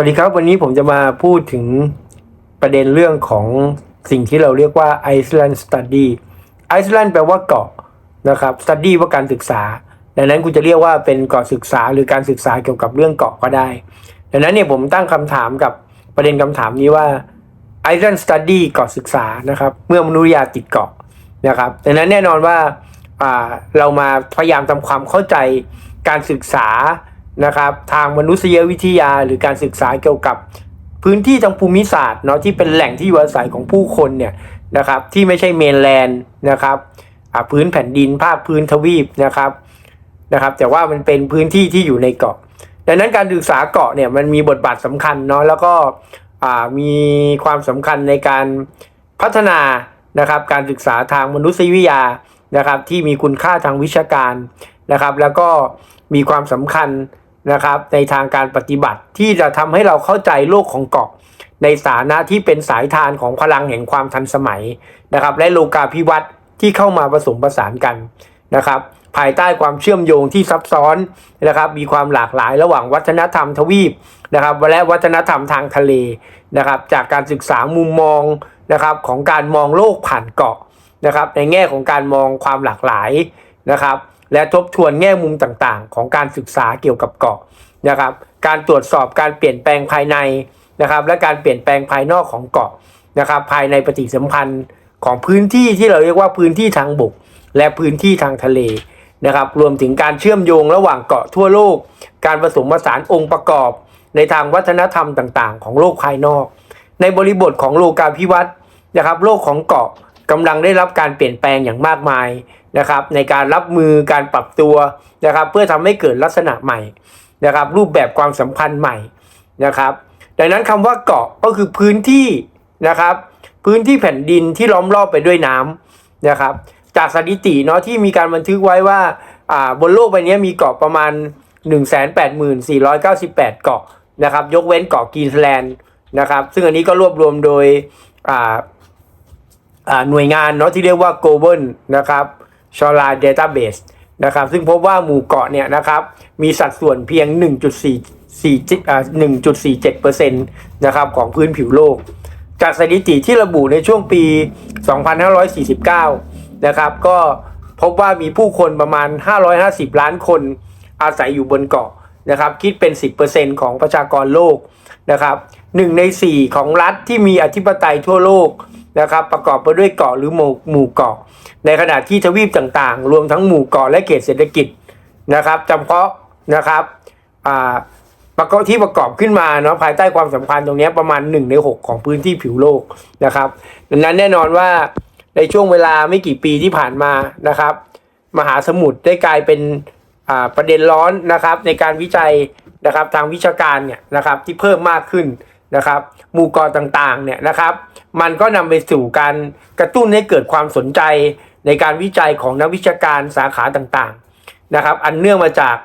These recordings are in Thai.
สวัสดีครับ วันนี้ผมจะมาพูดถึงประเด็นเรื่องของสิ่งที่เราเรียกว่า Iceland Study Iceland แปลว่าเกาะนะครับ Study ว่าการศึกษา ดังนั้นคุณจะเรียกว่าเป็นเกาะศึกษาหรือการศึกษาเกี่ยวกับเรื่องเกาะก็ได้ ดังนั้นเนี่ยผมตั้งคำถามกับประเด็นคำถามนี้ว่า Iceland Study เกาะศึกษานะครับเมื่อมนุษยาติดเกาะนะครับดังนั้นแน่นอนว่าอ่าเรามาพยายามทำความเข้าใจการศึกษา นะครับทางมนุษยวิทยาหรือการศึกษาเกี่ยวกับพื้นที่ทางภูมิศาสตร์เนาะที่เป็นแหล่งที่อยู่อาศัยของผู้คนเนี่ยนะครับที่ไม่ใช่เมนแลนด์นะครับพื้นแผ่นดินภาคพื้นทวีปนะครับนะครับ แต่ว่ามันเป็นพื้นที่ที่อยู่ในเกาะ ดังนั้นการศึกษาเกาะเนี่ยมันมีบทบาทสำคัญเนาะแล้วก็มีความสำคัญในการพัฒนานะครับการศึกษาทางมนุษยวิทยานะครับที่มีคุณค่าทางวิชาการนะครับ แล้วก็มีความสำคัญ นะครับในทางการปฏิบัติที่จะทำให้เราเข้าใจโลกของเกาะ ในสถานะที่เป็นสายทานของพลังแห่งความทันสมัยนะครับ และโลกาภิวัตน์ที่เข้ามาผสมผสานกันนะครับภายใต้ความเชื่อมโยงที่ซับซ้อนนะครับ มีความหลากหลายระหว่างวัฒนธรรมทวีปนะครับ และวัฒนธรรมทางทะเลนะครับ จากการศึกษามุมมองนะครับของการมองโลกผ่านเกาะนะครับ ในแง่ของการมองความหลากหลายนะครับ และทบทวนแง่มุมต่างๆ ของการศึกษาเกี่ยวกับเกาะนะครับ การตรวจสอบการเปลี่ยนแปลงภายในนะครับ และการเปลี่ยนแปลงภายนอกของเกาะนะครับ ภายในปฏิสัมพันธ์ของพื้นที่ที่เราเรียกว่าพื้นที่ทางบก และพื้นที่ทางทะเลนะครับ รวมถึงการเชื่อมโยงระหว่างเกาะทั่วโลก การผสมผสานองค์ประกอบ ในทางวัฒนธรรมต่างๆ ของโลกภายนอก ในบริบทของโลกาภิวัตน์นะครับ โลกของเกาะ กำลังได้รับการเปลี่ยนแปลงอย่างมากมายนะครับในการรับมือการปรับตัวนะครับเพื่อทำให้เกิดลักษณะใหม่นะครับรูปแบบความสัมพันธ์ใหม่นะครับดังนั้นคำว่าเกาะก็คือพื้นที่นะครับพื้นที่แผ่นดินที่ล้อมรอบไปด้วยน้ำนะครับจากสถิติเนาะที่มีการบันทึกไว้ว่าอ่าบนโลกใบนี้มีเกาะประมาณ 184,498 เกาะนะครับยกเว้นเกาะกรีนแลนด์นะครับซึ่งอันนี้ก็รวบรวมโดยอ่า หน่วยงานเนาะที่เรียกว่า global นะครับ s h o r a database นะครับ ซึ่งพบว่าหมู่เกาะเนี่ยนะครับ มีสัดส่วนเพียง1.4อ่า1.47%นะครับของพื้นผิวโลก จากสถิติที่ระบุในช่วงปี 2549 นะครับ ก็พบว่ามีผู้คนประมาณ 550 ล้านคนอาศัยอยู่บนเกาะ นะครับคิดเป็น 10%ของประชากรโลกนะครับหนึ่งใน 4 ของรัฐที่มีอธิปไตยทั่วโลกนะครับประกอบไปด้วยเกาะหรือหมู่หมู่เกาะ ในขณะที่ทวีปต่างๆ รวมทั้งหมู่เกาะและเขตเศรษฐกิจนะครับจำเพาะนะครับประกอบที่ประกอบขึ้นมาเนาะภายใต้ความสัมพันธ์ตรงนี้ประมาณ 1 ใน 6 ของพื้นที่ผิวโลกนะครับดังนั้นแน่นอนว่าในช่วงเวลาไม่กี่ปีที่ผ่านมานะครับ มหาสมุทรได้กลายเป็น ประเด็นร้อนนะครับในการวิจัยนะครับทางวิชาการเนี่ยนะครับที่เพิ่มมากขึ้นนะครับหมู่เกาะต่างๆเนี่ยนะครับ มันก็นำไปสู่การกระตุ้นให้เกิดความสนใจในการวิจัยของนักวิชาการสาขาต่างๆนะครับ อันเนื่องมาจาก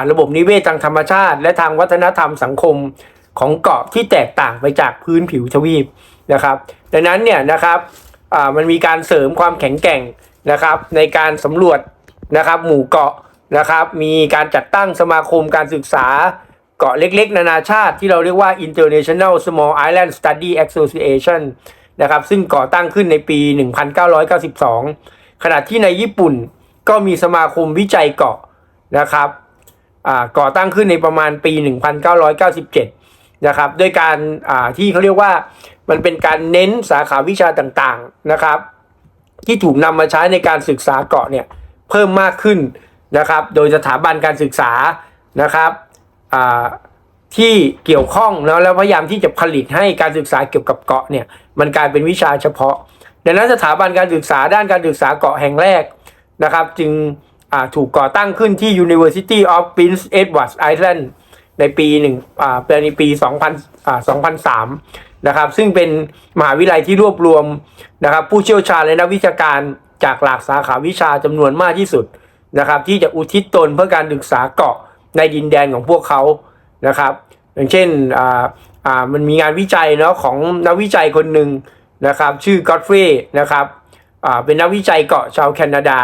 าระบบนิเวศทางธรรมชาติ และทางวัฒนธรรมสังคมของเกาะที่แตกต่างไปจากพื้นผิวทวีปนะครับ ดังนั้นเนี่ยนะครับมันมีการเสริมความแข็งแกร่งนะครับ ในการสำรวจนะครับ หมู่เกาะ นะครับ มีการจัดตั้งสมาคมการศึกษาเกาะเล็กๆ นานาชาติที่เราเรียกว่า International Small Island Study Association นะครับ ซึ่งก่อตั้งขึ้นในปี 1992 ขณะที่ในญี่ปุ่นก็มีสมาคมวิจัยเกาะนะครับก่อตั้งขึ้นในประมาณปี 1997 นะครับ ด้วยการที่เขาเรียกว่ามันเป็นการเน้นสาขาวิชาต่างๆนะครับ ที่ถูกนำมาใช้ในการศึกษาเกาะเนี่ยเพิ่มมากขึ้น นะครับ โดยสถาบันการศึกษานะครับที่เกี่ยวข้องแล้วแล้วพยายามที่จะผลิตให้การศึกษาเกี่ยวกับเกาะเนี่ยมันกลายเป็นวิชาเฉพาะ ดังนั้นสถาบันการศึกษาด้านการศึกษาเกาะแห่งแรกนะครับ จึงถูกก่อตั้งขึ้นที่ University of Prince Edward Island ในปีหนึ่งอ่าในปี2000อ่า2003นะครับซึ่งเป็นมหาวิทยาลัยที่รวบรวมนะครับผู้เชี่ยวชาญและนักวิชาการจากหลากสาขาวิชาจำนวนมากที่สุด นะครับ ที่จะอุทิศตนเพื่อการศึกษาเกาะในดินแดนของพวกเขานะครับ อย่างเช่นอ่าอ่ามันมีงานวิจัยเนาะของนักวิจัยคนหนึ่งนะครับ ชื่อกอ d ฟร y นะครับอ่าเป็นนักวิจัยเกาะชาวแคนาดา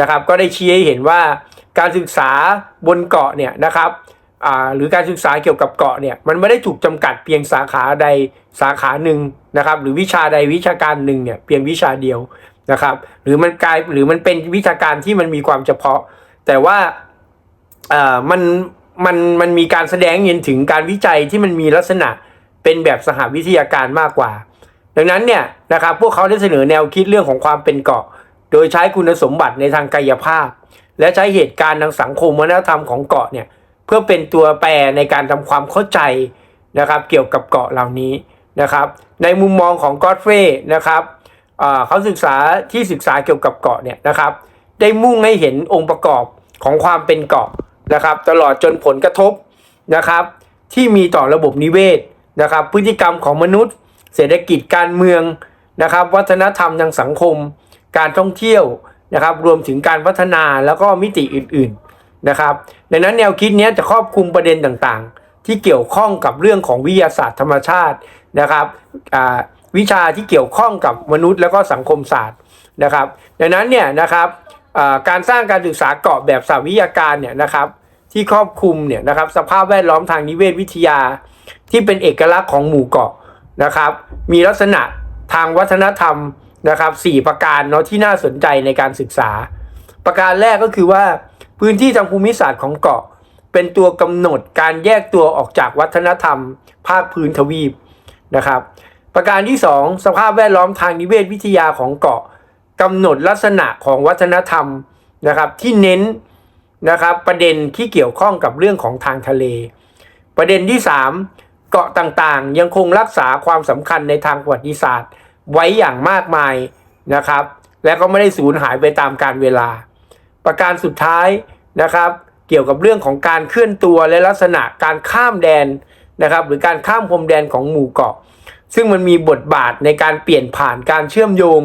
นะครับ ก็ได้ชี้ให้เห็นว่าการศึกษาบนเกาะเนี่ยนะครับอ่าหรือการศึกษาเกี่ยวกับเกาะเนี่ยมันไม่ได้ถูกจำกัดเพียงสาขาใดสาขาหนึ่งนะครับ หรือวิชาใดวิชาการหนึ่งเนี่ยเพียงวิชาเดียว นะครับ หรือมันกลายหรือมันเป็นวิชาการที่มันมีความเฉพาะ แต่ว่าอ่ามันมันมันมีการแสดงเห็นถึงการวิจัยที่มันมีลักษณะเป็นแบบสหวิทยาการมากกว่า ดังนั้นเนี่ยนะครับพวกเขาได้เสนอแนวคิดเรื่องของความเป็นเกาะ โดยใช้คุณสมบัติในทางกายภาพ และใช้เหตุการณ์ทางสังคมวัฒนธรรมของเกาะเนี่ยเพื่อเป็นตัวแปรในการทำความเข้าใจนะครับ เกี่ยวกับเกาะเหล่านี้นะครับ ในมุมมองของกอดเฟ่นะครับ เขาศึกษาที่ศึกษาเกี่ยวกับเกาะเนี่ยนะครับ ได้มุ่งให้เห็นองค์ประกอบของความเป็นเกาะนะครับ ตลอดจนผลกระทบนะครับ ที่มีต่อระบบนิเวศนะครับ พฤติกรรมของมนุษย์ เศรษฐกิจการเมืองนะครับ วัฒนธรรมทางสังคม การท่องเที่ยวนะครับ รวมถึงการพัฒนาแล้วก็มิติอื่นๆนะครับ ดังนั้นแนวคิดนี้จะครอบคลุมประเด็นต่างๆ ที่เกี่ยวข้องกับเรื่องของวิทยาศาสตร์ธรรมชาตินะครับอ่า วิชาที่เกี่ยวข้องกับมนุษย์แล้วก็สังคมศาสตร์นะครับ ดังนั้นเนี่ยนะครับการสร้างการศึกษาเกาะแบบสาวิทยาการเนี่ยนะครับที่ครอบคลุมเนี่ยนะครับสภาพแวดล้อมทางนิเวศวิทยา ที่เป็นเอกลักษณ์ของหมู่เกาะนะครับ มีลักษณะทางวัฒนธรรมนะครับสี่ประการเนาะที่น่าสนใจในการศึกษา ประการแรกก็คือว่าพื้นที่ทางภูมิศาสตร์ของเกาะ เป็นตัวกำหนดการแยกตัวออกจากวัฒนธรรม ภาคพื้นทวีปนะครับ ประการที่ 2 สภาพแวดล้อมทางนิเวศวิทยาของเกาะกำหนดลักษณะของวัฒนธรรมนะครับที่เน้นนะครับประเด็นที่เกี่ยวข้องกับเรื่องของทางทะเล ประเด็นที่ 3 เกาะต่างๆ ยังคงรักษาความสำคัญในทางประวัติศาสตร์ ไว้อย่างมากมายนะครับ และก็ไม่ได้สูญหายไปตามกาลเวลา ประการสุดท้ายนะครับเกี่ยวกับเรื่องของการเคลื่อนตัวและลักษณะการข้ามแดนนะครับหรือการข้ามพรมแดนของหมู่เกาะ ซึ่งมันมีบทบาทในการเปลี่ยนผ่านการเชื่อมโยง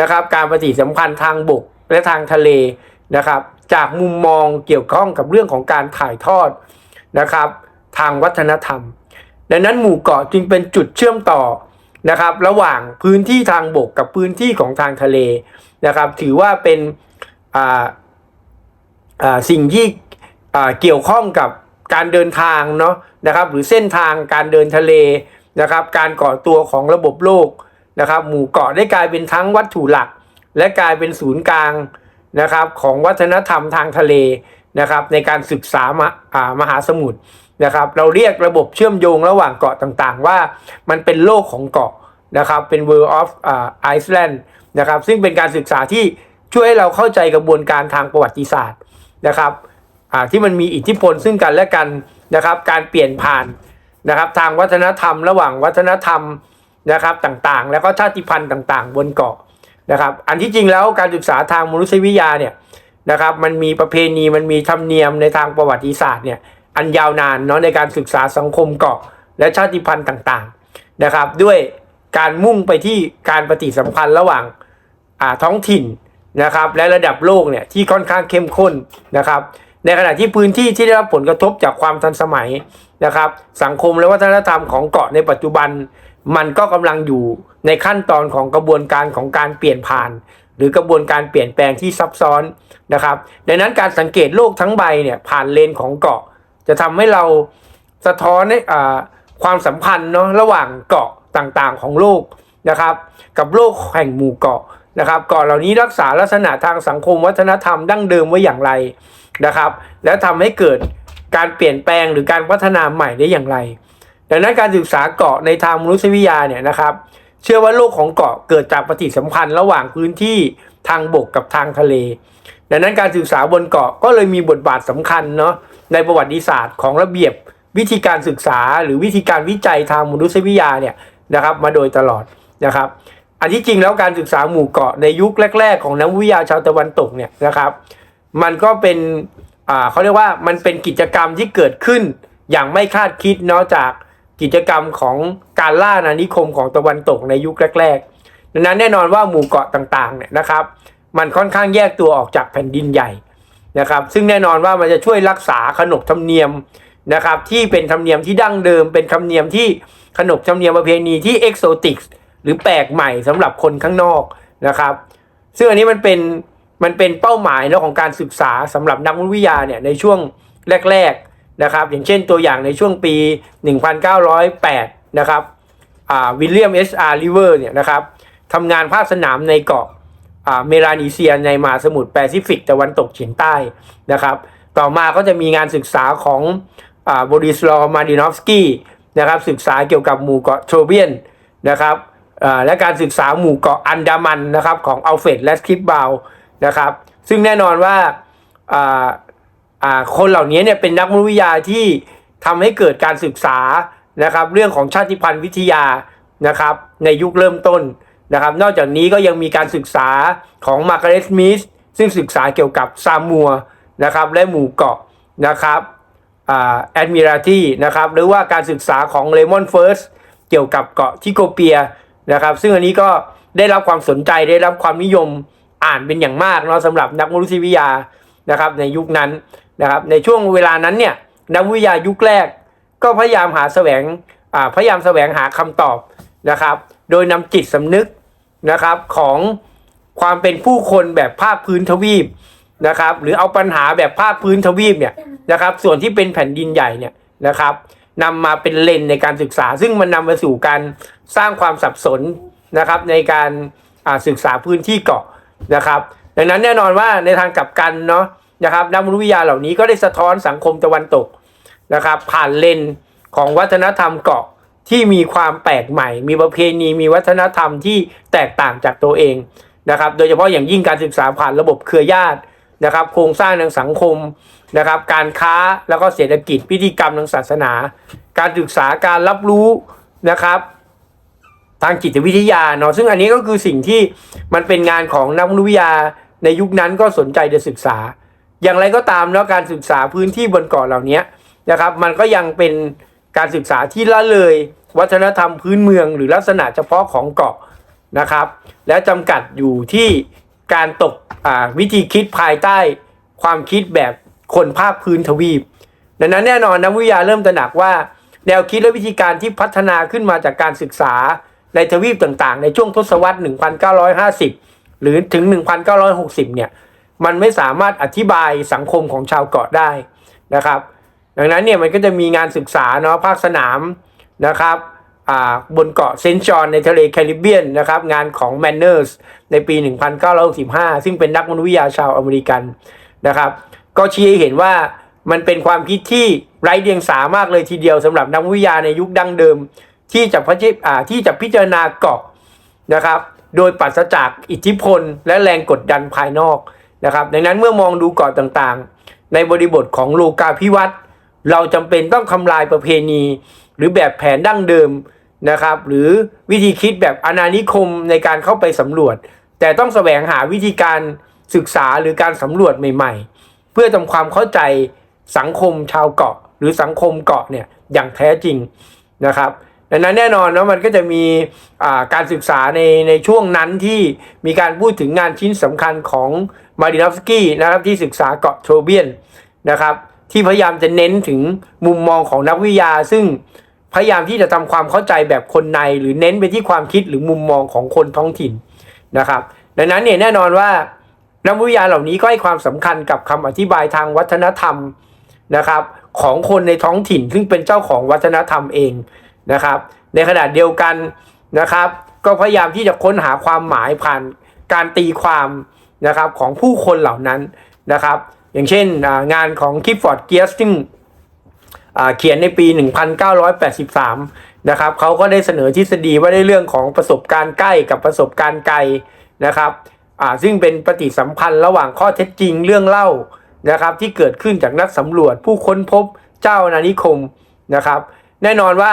นะครับ การปฏิสัมพันธ์ทางบกและทางทะเลนะครับ จากมุมมองเกี่ยวข้องกับเรื่องของการถ่ายทอดนะครับ ทางวัฒนธรรม ดังนั้นหมู่เกาะจึงเป็นจุดเชื่อมต่อนะครับ ระหว่างพื้นที่ทางบกกับพื้นที่ของทางทะเลนะครับ ถือว่าเป็นอ่าอ่าสิ่งที่อ่าเกี่ยวข้องกับการเดินทางเนาะนะครับ หรือเส้นทางการเดินทะเล นะครับการก่อตัวของระบบโลกนะครับหมู่เกาะได้กลายเป็นทั้งวัตถุหลัก และกลายเป็นศูนย์กลางนะครับของวัฒนธรรมทางทะเลนะครับในการศึกษามหามหาสมุทรนะครับเราเรียกระบบเชื่อมโยงระหว่างเกาะต่างๆ ว่ามันเป็นโลกของเกาะนะครับเป็น World of Iceland นะครับซึ่งเป็นการศึกษาที่ช่วยให้เราเข้าใจกระบวนการทางประวัติศาสตร์นะครับที่มันมีอิทธิพลซึ่งกันและกันนะครับการเปลี่ยนผ่าน นะครับทางวัฒนธรรมระหว่างวัฒนธรรมนะครับต่างๆ แล้วก็ชาติพันธุ์ต่างๆ บนเกาะนะครับ อันที่จริงแล้วการศึกษาทางมนุษยวิทยาเนี่ยนะครับมันมีประเพณีมันมีธรรมเนียมในทางประวัติศาสตร์เนี่ยอันยาวนานเนาะในการศึกษาสังคมเกาะ และชาติพันธุ์ต่างๆนะครับ ด้วยการมุ่งไปที่การปฏิสัมพันธ์ระหว่างอ่าท้องถิ่นนะครับและระดับโลกเนี่ยที่ค่อนข้างเข้มข้นนะครับ ในขณะที่พื้นที่ที่ได้รับผลกระทบจากความทันสมัยนะครับ สังคมและวัฒนธรรมของเกาะในปัจจุบัน มันก็กำลังอยู่ในขั้นตอนของกระบวนการของการเปลี่ยนผ่าน หรือกระบวนการเปลี่ยนแปลงที่ซับซ้อนนะครับ ดังนั้นการสังเกตโลกทั้งใบเนี่ยผ่านเลนของเกาะ จะทำให้เราสะท้อนอ่าความสัมพันธ์เนาะระหว่างเกาะต่างๆของโลกนะครับ กับโลกแห่งหมู่เกาะนะครับเกาะเหล่านี้รักษาลักษณะทางสังคมวัฒนธรรมดั้งเดิมไว้อย่างไร นะครับ และทำให้เกิดการเปลี่ยนแปลงหรือการพัฒนาใหม่ได้อย่างไร ดังนั้นการศึกษาเกาะในทางมนุษยวิทยาเนี่ยนะครับ เชื่อว่าโลกของเกาะเกิดจากปฏิสัมพันธ์ระหว่างพื้นที่ทางบกกับทางทะเล ดังนั้นการศึกษาบนเกาะก็เลยมีบทบาทสำคัญเนาะในประวัติศาสตร์ของระเบียบวิธีการศึกษาหรือวิธีการวิจัยทางมนุษยวิทยาเนี่ยนะครับมาโดยตลอดนะครับ อันที่จริงแล้วการศึกษาหมู่เกาะในยุคแรก ๆ ของนักวิทยาชาวตะวันตกเนี่ยนะครับ มันก็เป็นอ่าเขาเรียกว่ามันเป็นกิจกรรมที่เกิดขึ้น อย่างไม่คาดคิดเนาะจากกิจกรรมของการล่าอาณานิคมของตะวันตกในยุคแรกๆดังนั้นแน่นอนว่าหมู่เกาะต่างๆเนี่ยนะครับ มันค่อนข้างแยกตัวออกจากแผ่นดินใหญ่นะครับ ซึ่งแน่นอนว่ามันจะช่วยรักษาขนบธรรมเนียมนะครับที่เป็นธรรมเนียมที่ดั้งเดิม เป็นธรรมเนียมที่ขนบธรรมเนียมประเพณีที่เอกโซติกหรือแปลกใหม่สำหรับคนข้างนอกนะครับ ซึ่งอันนี้มันเป็น มันเป็นเป้าหมายเนาะของการศึกษาสำหรับนักวิทยาเนี่ยในช่วงแรก ๆนะครับ อย่างเช่นตัวอย่างในช่วงปี 1908 นะครับวิลเลียมเอชอาร์ลิเวอร์เนี่ยนะครับทำงานภาคสนามในเกาะเมลานีเซียในมหาสมุทรแปซิฟิกตะวันตกเฉียงใต้นะครับ ต่อมาก็จะมีงานศึกษาของบริสลอมาดินอฟสกี้นะครับศึกษาเกี่ยวกับหมู่เกาะโทเบียนนะครับและการศึกษาหมู่เกาะอันดามันนะครับของอัลเฟรดและสคิปบาว นะครับ ซึ่งแน่นอนว่าคนเหล่านี้เนี่ยเป็นนักมนุษยวิทยาที่ทำให้เกิดการศึกษานะครับ เรื่องของชาติพันธุ์วิทยานะครับ ในยุคเริ่มต้นนะครับ นอกจากนี้ก็ยังมีการศึกษาของมาร์กาเร็ตมิสซึ่งศึกษาเกี่ยวกับซามัวนะครับ และหมู่เกาะนะครับแอดมิราตีนะครับ หรือว่าการศึกษาของเลมอนเฟิร์สเกี่ยวกับเกาะทิโกเปียนะครับ ซึ่งอันนี้ก็ได้รับความสนใจได้รับความนิยม อ่านเป็นอย่างมากเนาะสำหรับนักมนุษยวิทยานะครับในยุคนั้นนะครับในช่วงเวลานั้นเนี่ยนักวิทยายุคแรก ก็พยายามหาแสวงพยายามแสวงหาคำตอบนะครับ โดยนำจิตสำนึกนะครับของความเป็นผู้คนแบบภาคพื้นทวีปนะครับ หรือเอาปัญหาแบบภาคพื้นทวีปเนี่ยนะครับ ส่วนที่เป็นแผ่นดินใหญ่เนี่ยนะครับนำมาเป็นเลนในการศึกษา ซึ่งมันนำมาสู่การสร้างความสับสนนะครับ ในการศึกษาพื้นที่เกาะ นะครับดังนั้นแน่นอนว่าในทางกลับกันเนาะนะครับนักมนุษยวิทยาเหล่านี้ก็ได้สะท้อนสังคมตะวันตกนะครับผ่านเลนของวัฒนธรรมเกาะที่มีความแปลกใหม่ มีประเพณีมีวัฒนธรรมที่แตกต่างจากตัวเองนะครับ โดยเฉพาะอย่างยิ่งการศึกษาผ่านระบบเครือญาตินะครับ โครงสร้างทางสังคมนะครับ การค้าแล้วก็เศรษฐกิจพิธีกรรมทางศาสนา การศึกษาการรับรู้นะครับ ทางจิตวิทยาเนาะซึ่งอันนี้ก็คือสิ่งที่มันเป็นงานของนักวิทยาในยุคนั้นก็สนใจจะศึกษา อย่างไรก็ตามเนาะการศึกษาพื้นที่บนเกาะเหล่านี้นะครับ มันก็ยังเป็นการศึกษาที่ละเลย วัฒนธรรมพื้นเมือง หรือลักษณะเฉพาะของเกาะนะครับ และจำกัดอยู่ที่การตกวิธีคิดภายใต้ความคิดแบบคนภาคพื้นทวีป ดังนั้นแน่นอนนักวิทยาเริ่มตระหนักว่า แนวคิดและวิธีการที่พัฒนาขึ้นมาจากการศึกษา ในทวีปต่างๆ ในช่วงทศวรรษ 1950 หรือถึง 1960 เนี่ย มันไม่สามารถอธิบายสังคมของชาวเกาะได้นะครับ ดังนั้นเนี่ยมันก็จะมีงานศึกษาเนาะภาคสนามนะครับบนเกาะเซนจอนในทะเลแคริบเบียนนะครับงานของแมนเนอร์สในปี 1965 ซึ่งเป็นนักมนุษยวิทยาชาวอเมริกันนะครับก็ชี้ให้เห็นว่ามันเป็นความคิดที่ไร้เดียงสามากเลยทีเดียวสำหรับนักวิทยาในยุคดั้งเดิม ที่จะพิจที่จะพิจารณาเกาะนะครับ โดยปัสจากอิทธิพล และแรงกดดันภายนอกนะครับดังนั้นเมื่อมองดูเกาะต่างๆ ในบริบทของโลกาภิวัตน์เราจำเป็นต้องทำลายประเพณี หรือแบบแผนดั้งเดิมนะครับ หรือวิธีคิดแบบอนานิคมในการเข้าไปสำรวจ แต่ต้องแสวงหาวิธีการศึกษาหรือการสำรวจใหม่ ๆ เพื่อทำความเข้าใจสังคมชาวเกาะ หรือสังคมเกาะเนี่ยอย่างแท้จริงนะครับ ดังนั้นแน่นอนนะมันก็จะมีการศึกษาในในช่วงนั้นที่มีการพูดถึงงานชิ้นสำคัญของมารินอฟสกี้นะครับที่ศึกษาเกาะโทเบียนนะครับ ที่พยายามจะเน้นถึงมุมมองของนักวิทยา ซึ่งพยายามที่จะทำความเข้าใจแบบคนใน หรือเน้นไปที่ความคิดหรือมุมมองของคนท้องถิ่นนะครับ ดังนั้นเนี่ยแน่นอนว่านักวิทยาเหล่านี้ก็ให้ความสำคัญกับคำอธิบายทางวัฒนธรรมนะครับ ของคนในท้องถิ่น ซึ่งเป็นเจ้าของวัฒนธรรมเอง นะครับ ในขณะเดียวกันนะครับ ก็พยายามที่จะค้นหาความหมายผ่านการตีความนะครับของผู้คนเหล่านั้นนะครับ อย่างเช่นงานของคิฟฟอร์ดเกียร์ซึ่งเขียนในปี 1983 นะครับเขาก็ได้เสนอทฤษฎีว่าในเรื่องของประสบการณ์ใกล้กับประสบการณ์ไกลนะครับซึ่งเป็นปฏิสัมพันธ์ระหว่างข้อเท็จจริงเรื่องเล่านะครับที่เกิดขึ้นจากนักสำรวจผู้ค้นพบเจ้านานิคมนะครับ แน่นอนว่า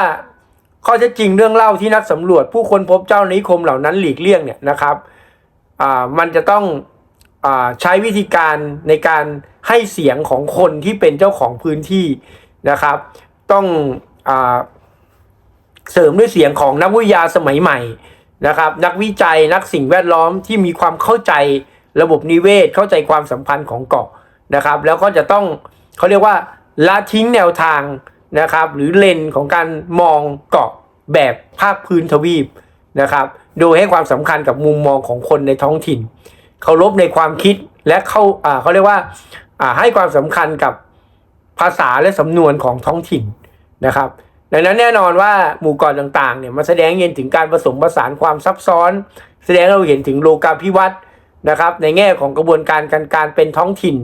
ข้อเท็จจริงเรื่องเล่าที่นักสำรวจ ผู้คนพบเจ้านานิคมเหล่านั้นหลีกเลี่ยงเนี่ยนะครับมันจะต้องอใช้วิธีการในการให้เสียงของคนที่เป็นเจ้าของพื้นที่นะครับ ต้องอเสริมด้วยเสียงของนักวิทยาสมัยใหม่นะครับ นักวิจัยนักสิ่งแวดล้อมที่มีความเข้าใจระบบนิเวศเข้าใจความสัมพันธ์ของเกาะนะครับ แล้วก็จะต้องเขาเรียกว่าละทิ้งแนวทาง นะครับ หรือเลนของการมองเกาะแบบภาคพื้นทวีปนะครับ โดยให้ความสำคัญกับมุมมองของคนในท้องถิ่นเคารพในความคิดและเข้าเขาเรียกว่าให้ความสำคัญกับภาษาและสำนวนของท้องถิ่นนะครับ ดังนั้นแน่นอนว่าหมู่เกาะต่างๆเนี่ยมันแสดงเห็นถึงการผสมผสานความซับซ้อน แสดงเราเห็นถึงโลกาภิวัตน์นะครับ ในแง่ของกระบวนการการการเป็นท้องถิ่น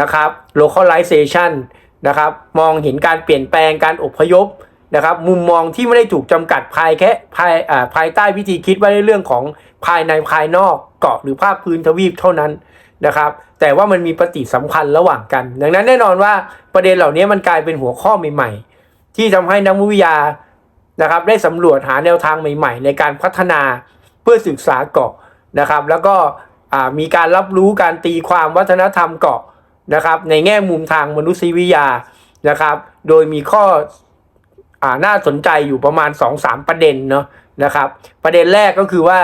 นะครับ localization นะครับมองเห็นการเปลี่ยนแปลงการอพยพนะครับมุมมองที่ไม่ได้ถูกจำกัดภายแค่ภายภายใต้วิธีคิดว่าในเรื่องของภายในภายนอกเกาะหรือภาคพื้นทวีปเท่านั้นนะครับแต่ว่ามันมีปฏิสัมพันธ์ระหว่างกัน ดังนั้นแน่นอนว่าประเด็นเหล่านี้มันกลายเป็นหัวข้อใหม่ๆ ที่ทำให้นักวิทยานะครับได้สำรวจหาแนวทางใหม่ ๆ ในการพัฒนาเพื่อศึกษาเกาะนะครับแล้วก็มีการรับรู้การตีความวัฒนธรรมเกาะ นะครับในแง่มุมทางมนุษยวิทยานะครับ โดยมีข้ออ่าน่าสนใจอยู่ประมาณ 2-3 ประเด็นเนาะนะครับ ประเด็นแรกก็คือว่า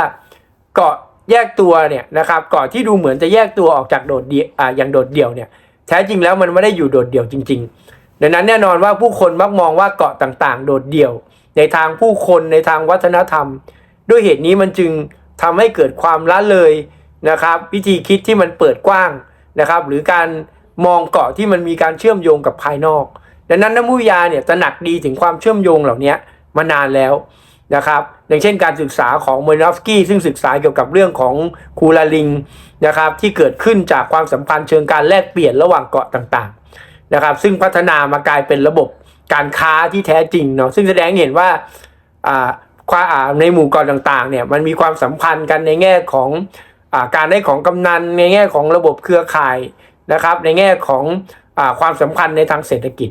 เกาะแยกตัวเนี่ยนะครับเกาะที่ดูเหมือนจะแยกตัวออกจากโดดเดี่ยวอ่าอย่างโดดเดี่ยวเนี่ยแท้จริงแล้วมันไม่ได้อยู่โดดเดี่ยวจริง ๆ ดังนั้นแน่นอนว่าผู้คนมักมองว่าเกาะต่างๆ โดดเดี่ยว ในทางผู้คนในทางวัฒนธรรม ด้วยเหตุนี้มันจึงทำให้เกิดความละเลยนะครับ วิธีคิดที่มันเปิดกว้างนะครับ หรือการ มองเกาะที่มันมีการเชื่อมโยงกับภายนอก ดังนั้นนักวิทยาเนี่ยตระหนักดีถึงความเชื่อมโยงเหล่านี้มานานแล้วนะครับอย่างเช่นการศึกษาของเมนอฟสกี้ซึ่งศึกษาเกี่ยวกับเรื่องของคูลาลิงนะครับที่เกิดขึ้นจากความสัมพันธ์เชิงการแลกเปลี่ยนระหว่างเกาะต่างๆนะครับซึ่งพัฒนามากลายเป็นระบบการค้าที่แท้จริงเนาะซึ่งแสดงเห็นว่าความในหมู่เกาะต่างๆเนี่ยมันมีความสัมพันธ์กันในแง่ของอการได้ของกำนันในแง่ของระบบเครือข่าย นะครับในแง่ของอความสำคัญในทางเศรษฐกิจ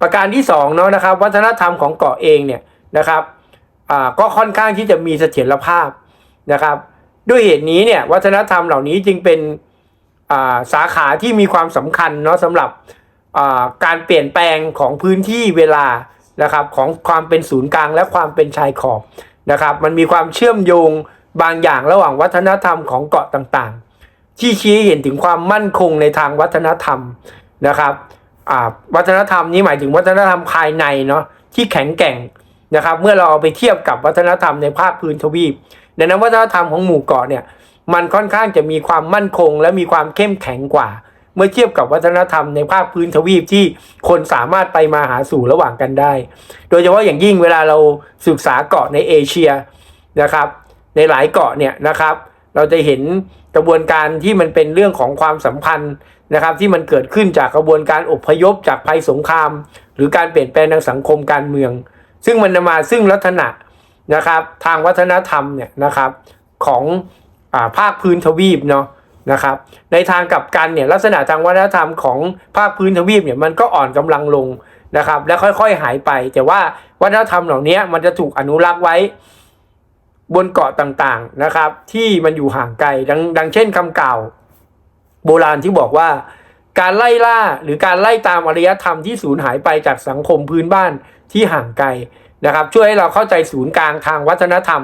ประการที่สองเนาะนะครับวัฒนธรรมของเกาะเองเนี่ยนะครับก็ค่อนข้างที่จะมีเสถียรภาพนะครับด้วยเหตุนี้เนี่ยวัฒนธรรมเหล่านี้จึงเป็นาสาขาที่มีความสำคัญเนาะสำหรับาการเปลี่ยนแปลงของพื้นที่เวลานะครับของความเป็นศูนย์กลางและความเป็นชายขอบนะครับมันมีความเชื่อมโยงบางอย่างระหว่างวัฒนธรรมของเกาะต่างๆ ที่ชี้เห็นถึงความมั่นคงในทางวัฒนธรรมนะครับวัฒนธรรมนี้หมายถึงวัฒนธรรมภายในเนาะที่แข็งแกร่งนะครับเมื่อเราเอาไปเทียบกับวัฒนธรรมในภาคพื้นทวีปดังนั้นวัฒนธรรมของหมู่เกาะเนี่ยมันค่อนข้างจะมีความมั่นคง และมีความเข้มแข็งกว่า เมื่อเทียบกับวัฒนธรรมในภาคพื้นทวีปที่คนสามารถไปมาหาสู่ระหว่างกันได้ โดยเฉพาะอย่างยิ่งเวลาเราศึกษาเกาะในเอเชียนะครับในหลายเกาะเนี่ยนะครับ เราจะเห็นกระบวนการที่มันเป็นเรื่องของความสัมพันธ์นะครับ ที่มันเกิดขึ้นจากกระบวนการอพยพจากภัยสงคราม หรือการเปลี่ยนแปลงทางสังคมการเมือง ซึ่งมันนำมาซึ่งลักษณะนะครับ ทางวัฒนธรรมเนี่ยนะครับของอาภาคพื้นทวีปเนาะนะครับในทางกลับกันเนี่ยลักษณะทางวัฒนธรรมของภาคพื้นทวีปเนี่ยมันก็อ่อนกำลังลงนะครับ และค่อยๆหายไป แต่ว่าวัฒนธรรมเหล่านี้มันจะถูกอนุรักษ์ไว้ บนเกาะต่างๆนะครับ ที่มันอยู่ห่างไกลดังดังเช่นคำกล่าวโบราณที่บอกว่า การไล่ล่าหรือการไล่ตามอารยธรรมที่สูญหายไปจากสังคมพื้นบ้านที่ห่างไกลนะครับ ช่วยให้เราเข้าใจศูนย์กลางทางวัฒนธรรม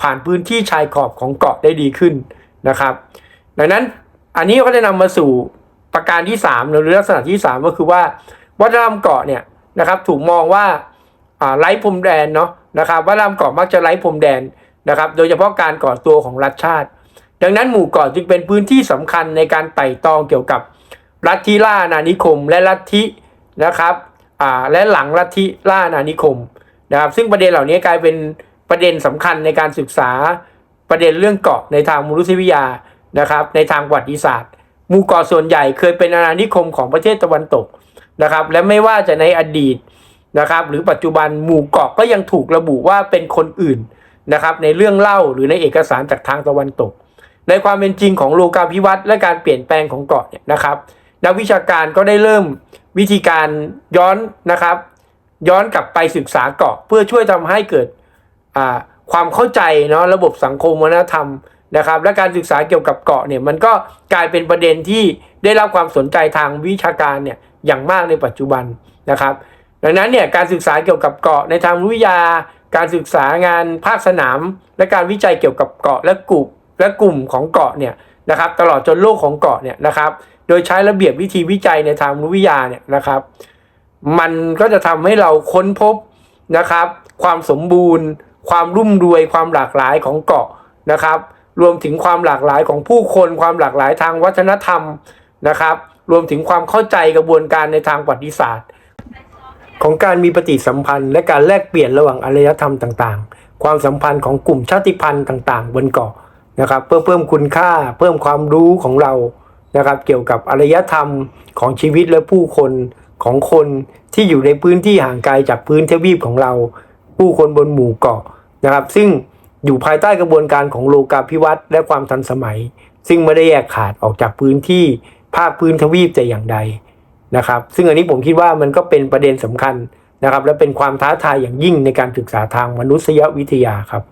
ผ่านพื้นที่ชายขอบของเกาะได้ดีขึ้นนะครับ ดังนั้นอันนี้ก็จะนำมาสู่ประการที่3หรือลักษณะที่ 3 ก็คือว่า วัฒนธรรมเกาะเนี่ยนะครับถูกมองว่าอ่าไร้พรมแดนเนาะนะครับวัฒนธรรมเกาะมักจะไร้พรมแดน นะครับ โดยเฉพาะการก่อตัวของรัฐชาติ ดังนั้นหมู่เกาะจึงเป็นพื้นที่สำคัญในการไต่ตองเกี่ยวกับลัทธิล่าอาณานิคม และลัทธินะครับอ่าและหลังลัทธิล่าอาณานิคมนะครับ ซึ่งประเด็นเหล่านี้กลายเป็นประเด็นสำคัญในการศึกษาประเด็นเรื่องเกาะในทางมนุษยวิทยานะครับ ในทางประวัติศาสตร์หมู่เกาะส่วนใหญ่เคยเป็นอาณานิคมของประเทศตะวันตกนะครับ และไม่ว่าจะในอดีตนะครับ หรือปัจจุบันหมู่เกาะก็ยังถูกระบุว่าเป็นคนอื่น นะครับในเรื่องเล่าหรือในเอกสารจากทางตะวันตก ในความเป็นจริงของโลกาภิวัตน์และการเปลี่ยนแปลงของเกาะเนี่ยนะครับ นักวิชาการก็ได้เริ่มวิธีการย้อนนะครับ ย้อนกลับไปศึกษาเกาะ เพื่อช่วยทำให้เกิดความเข้าใจเนาะระบบสังคมวัฒนธรรมนะครับ และการศึกษาเกี่ยวกับเกาะเนี่ยมันก็กลายเป็นประเด็นที่ได้รับความสนใจทางวิชาการเนี่ยอย่างมากในปัจจุบันนะครับ ดังนั้นเนี่ยการศึกษาเกี่ยวกับเกาะในทางวิทยา การศึกษางานภาคสนาม และการวิจัยเกี่ยวกับเกาะและกลุ่มและกลุ่มของเกาะเนี่ยนะครับ ตลอดจนโลกของเกาะเนี่ยนะครับ โดยใช้ระเบียบวิธีวิจัยในทางวิทยาเนี่ยนะครับ มันก็จะทำให้เราค้นพบนะครับ ความสมบูรณ์ ความรุ่มรวยความหลากหลายของเกาะนะครับ รวมถึงความหลากหลายของผู้คนความหลากหลายทางวัฒนธรรมนะครับ รวมถึงความเข้าใจกระบวนการในทางประวัติศาสตร์ ของการมีปฏิสัมพันธ์ และการแลกเปลี่ยนระหว่างอารยธรรมต่างๆ ความสัมพันธ์ของกลุ่มชาติพันธุ์ต่างๆ บนเกาะนะครับเพื่อเพิ่มคุณค่าเพิ่มความรู้ของเรานะครับเกี่ยวกับอารยธรรมของชีวิตและผู้คนของคนที่อยู่ในพื้นที่ห่างไกลจากพื้นทวีปของเรา ผู้คนบนหมู่เกาะนะครับ ซึ่งอยู่ภายใต้กระบวนการของโลกาภิวัตน์และความทันสมัย ซึ่งไม่ได้แยกขาดออกจากพื้นที่ภาคพื้นทวีปแต่อย่างใด นะครับ ซึ่งอันนี้ผมคิดว่ามันก็เป็นประเด็นสำคัญนะครับ และเป็นความท้าทายอย่างยิ่งในการศึกษาทางมนุษยวิทยาครับ